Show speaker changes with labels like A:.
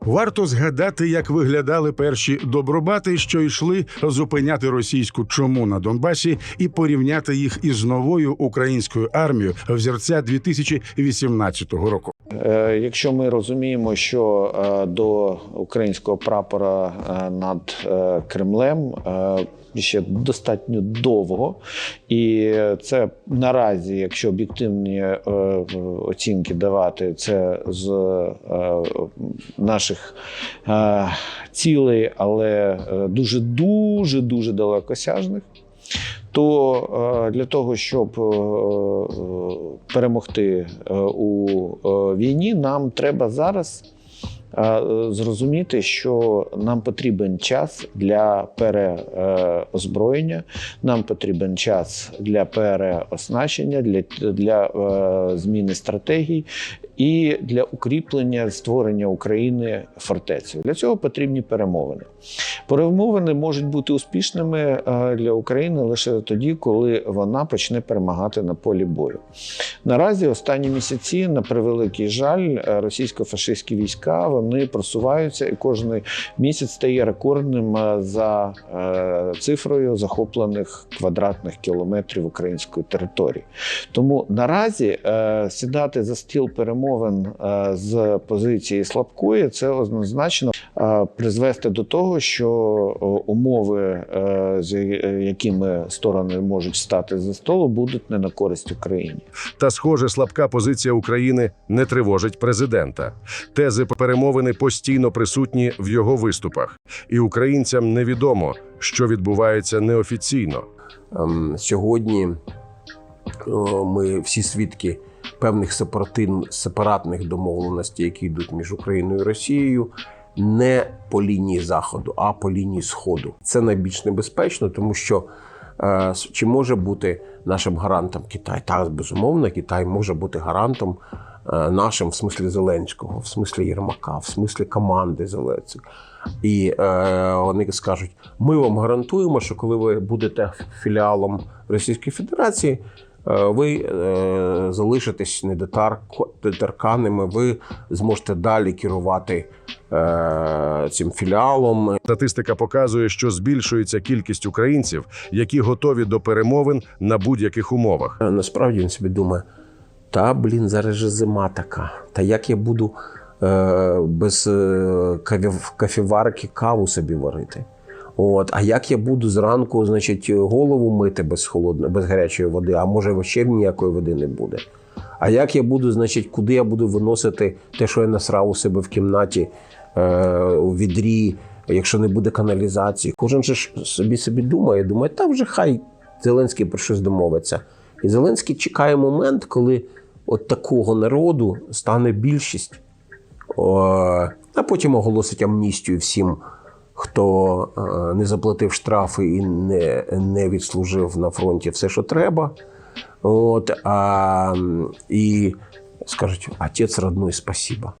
A: Варто згадати, як виглядали перші добробати, що йшли зупиняти російську чому на Донбасі, і порівняти їх із новою українською армією взірця 2018 року.
B: Е, Якщо ми розуміємо, що е, до українського прапора е, над Кремлем ще достатньо довго, і це наразі, якщо об'єктивні оцінки давати, це з наших цілей, але дуже дуже дуже далекосяжних. То е, для того, щоб е, е, перемогти у війні, нам треба зараз зрозуміти, що нам потрібен час для переозброєння, нам потрібен час для переоснащення, для, для зміни стратегій і для укріплення створення України фортецею. Для цього потрібні перемовини. Перемовини можуть бути успішними е, для України лише тоді, коли вона почне перемагати на полі бою. Наразі останні місяці, на превеликий жаль, е, російсько-фашистські війська вони просуваються, і кожен місяць стає рекордним е, за цифрою захоплених квадратних кілометрів української території. Тому наразі сідати за стіл перемовин е, з позиції слабкої це однозначно е, призвести до того, що е, умови, з якими сторони можуть стати за столу, будуть не на користь Україні.
C: Та, схоже, слабка позиція України не тривожить президента. Тези перемовини постійно присутні в його виступах, і українцям невідомо, що відбувається неофіційно.
D: Ем, Сьогодні ми всі свідки певних сепаратин, сепаратних домовленостей, які йдуть між Україною і Росією, не по лінії заходу, а по лінії сходу. Це найбільш небезпечно, тому що е, чи може бути нашим гарантом Китай? Так, безумовно, Китай може бути гарантом е, нашим в смислі Зеленського, в смислі Єрмака, в смислі команди Зеленського. І е, вони скажуть: ми вам гарантуємо, що коли ви будете філіалом Російської Федерації, ви е, залишитесь недоторканними, ви зможете далі керувати е, цим філіалом.
C: Статистика показує, що збільшується кількість українців, які готові до перемовин на будь-яких умовах.
D: Е, Насправді він собі думає: та блін, зараз же зима така. Та як я буду е, без е, кавів- каву собі варити? От, а як я буду зранку, значить, голову мити без холодної, без гарячої води, а може вообще ніякої води не буде. А як я буду, значить, куди я буду виносити те, що я насрав у себе в кімнаті, е, у відрі, якщо не буде каналізації? Кожен же собі собі думає, думає, та вже хай Зеленський про щось домовиться. І Зеленський чекає момент, коли от такого народу стане більшість, О, а потім оголосить амністію всім, хто е, не заплатив штрафи і не, не відслужив на фронті все, що треба. От, а, і скажуть: отець родной, спасибо.